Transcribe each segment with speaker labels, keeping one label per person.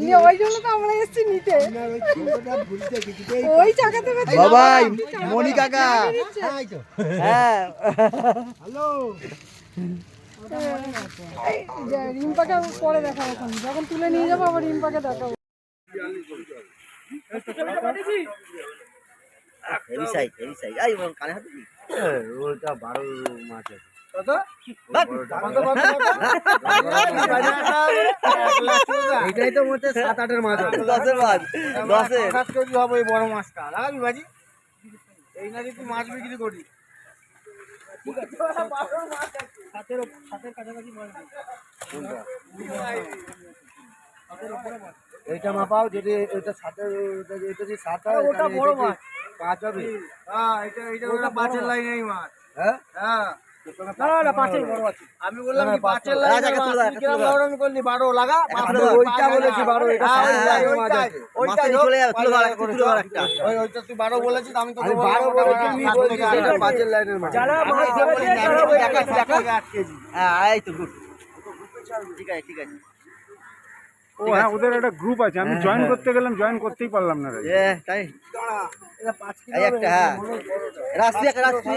Speaker 1: নিয়ে ওই জন্য তো আমরা এসেছি নিতে। ওই চাকাতে বেঁচে
Speaker 2: মনি কাকা। হ্যাঁ
Speaker 1: এই রিম্পাকে পরে দেখাবো এখন। যখন তুলে নিয়ে যাব আবার রিম্পাকে দেখাবো।
Speaker 2: হেভি সাইজ হেভি সাইজ আই কানে হাতে
Speaker 3: ওটা বারো মাছ আছে। এটাই তো মধ্যে সাত আটের মাছ
Speaker 2: দশের মাছ দশের।
Speaker 3: আঠাশ কেজি হবে এই বড় মাছটা। লাগাবি বাজি? এই না মাছ বিক্রি করি। এইটা মাপাও যদি এটা সাথে এটা এটা সাত ওটা বড় মাছ। পাঁচ হবে। হ্যাঁ এটা এটা ওটা পাঁচের লাইনে এই মাছ। হ্যাঁ? হ্যাঁ। আমি বললাম কি পাঁচের করলি? বারো লাগা। ওইটা বলেছি বারো
Speaker 2: হ্যাঁ, হ্যাঁ, ওইটাই।
Speaker 3: ওইটা তুই বারো বলেছিস আমি তো
Speaker 2: বারো
Speaker 3: পাঁচের লাইনের
Speaker 2: হ্যাঁ তো গুড ঠিক আছে ঠিক আছে।
Speaker 4: ও হ্যাঁ ওদের একটা গ্রুপ আছে আমি জয়েন করতে গেলাম জয়েন করতেই পারলাম না রে।
Speaker 2: তাই? এই একটা হ্যাঁ। একটা একটা তুই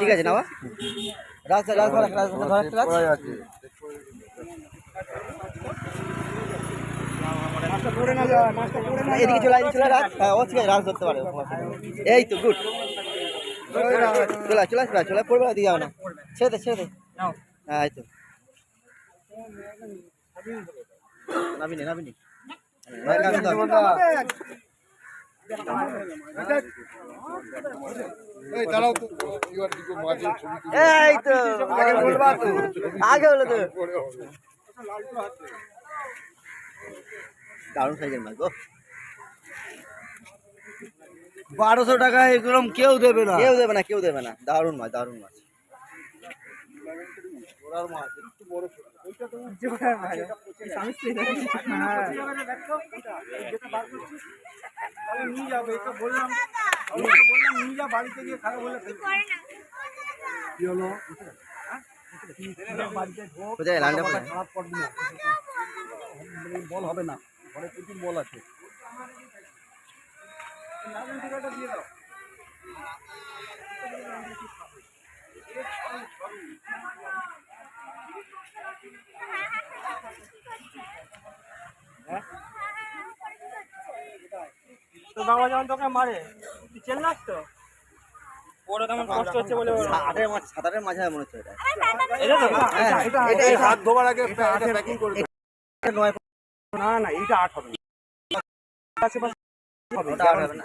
Speaker 2: ঠিক আছে
Speaker 3: না
Speaker 2: বাবা? রাজ রাজ ধর একটা, রাজ ধর একটা, রাজ। এদিকে চলে এদিকে চলে রাজ হ্যাঁ ও ঠিক আছে রাজ ধরতে পারে। এই তো গুড চলে চলে আয়, চলে পড়বে দিকে যাও না ছেড়ে দে ছেড়ে দে হ্যাঁ এই তো নাবিনি নাবিনি।
Speaker 3: এই তো।
Speaker 2: আগে বলবা তো আগে বলে তো দারুণ সাইজের মাছ গো।
Speaker 3: বারোশো টাকা এরকম কেউ দেবে না।
Speaker 2: কেউ দেবে না কেউ দেবে না। দারুণ মাছ দারুণ মাছ
Speaker 3: নিয়ে যাবে এটা বললাম বললাম নিয়ে যা বাড়িতে গিয়ে খাবে বলে কি হলো
Speaker 2: কোথায় লান্ডা কোথায়
Speaker 3: খারাপ করবি না বল হবে না ঘরে প্রচুর বল আছে
Speaker 5: তো বাবা যখন তোকে মারে তুই চেল্লাস তো? ওরা তেমন কষ্ট হচ্ছে বলে
Speaker 2: সাঁতারের মাছ সাঁতারের হয় মনে হচ্ছে এটা।
Speaker 5: এটা তো
Speaker 2: হ্যাঁ, এটা এটা
Speaker 3: হাত ধোবার আগে প্যাকিং করে
Speaker 2: নয়
Speaker 5: না না এইটা আট হবে।
Speaker 2: ওটা হবে না।